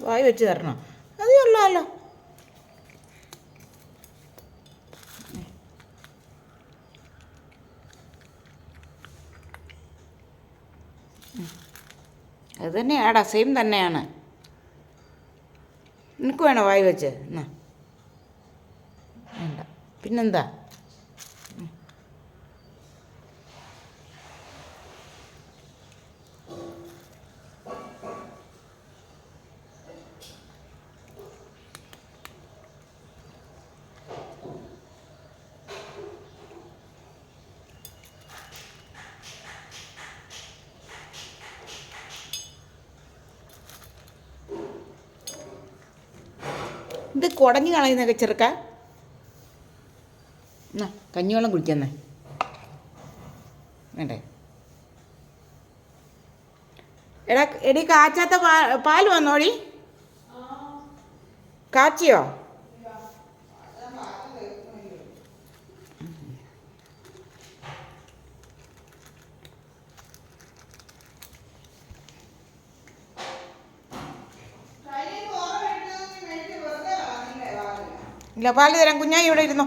വായി വെച്ച് തരണം? അതേ ഉള്ളല്ലോ അത് തന്നെയാടാ സെയിം തന്നെയാണ്. നിനക്ക് വേണോ വായി വെച്ച്? എന്നാ. വേണ്ട. പിന്നെന്താ? ഇത് കുടഞ്ഞു കളയുന്നൊക്കെ ചെറുക്ക. എന്നാ കഞ്ഞിവെള്ളം കുടിക്കുന്നേ വേണ്ടേ? എടാ എടി കാച്ചാത്ത പാ പാൽ വന്നോടി. കാച്ചിയോ? ഇല്ല പാൽ തരാം. കുഞ്ഞായി ഇവിടെ ഇരുന്നോ.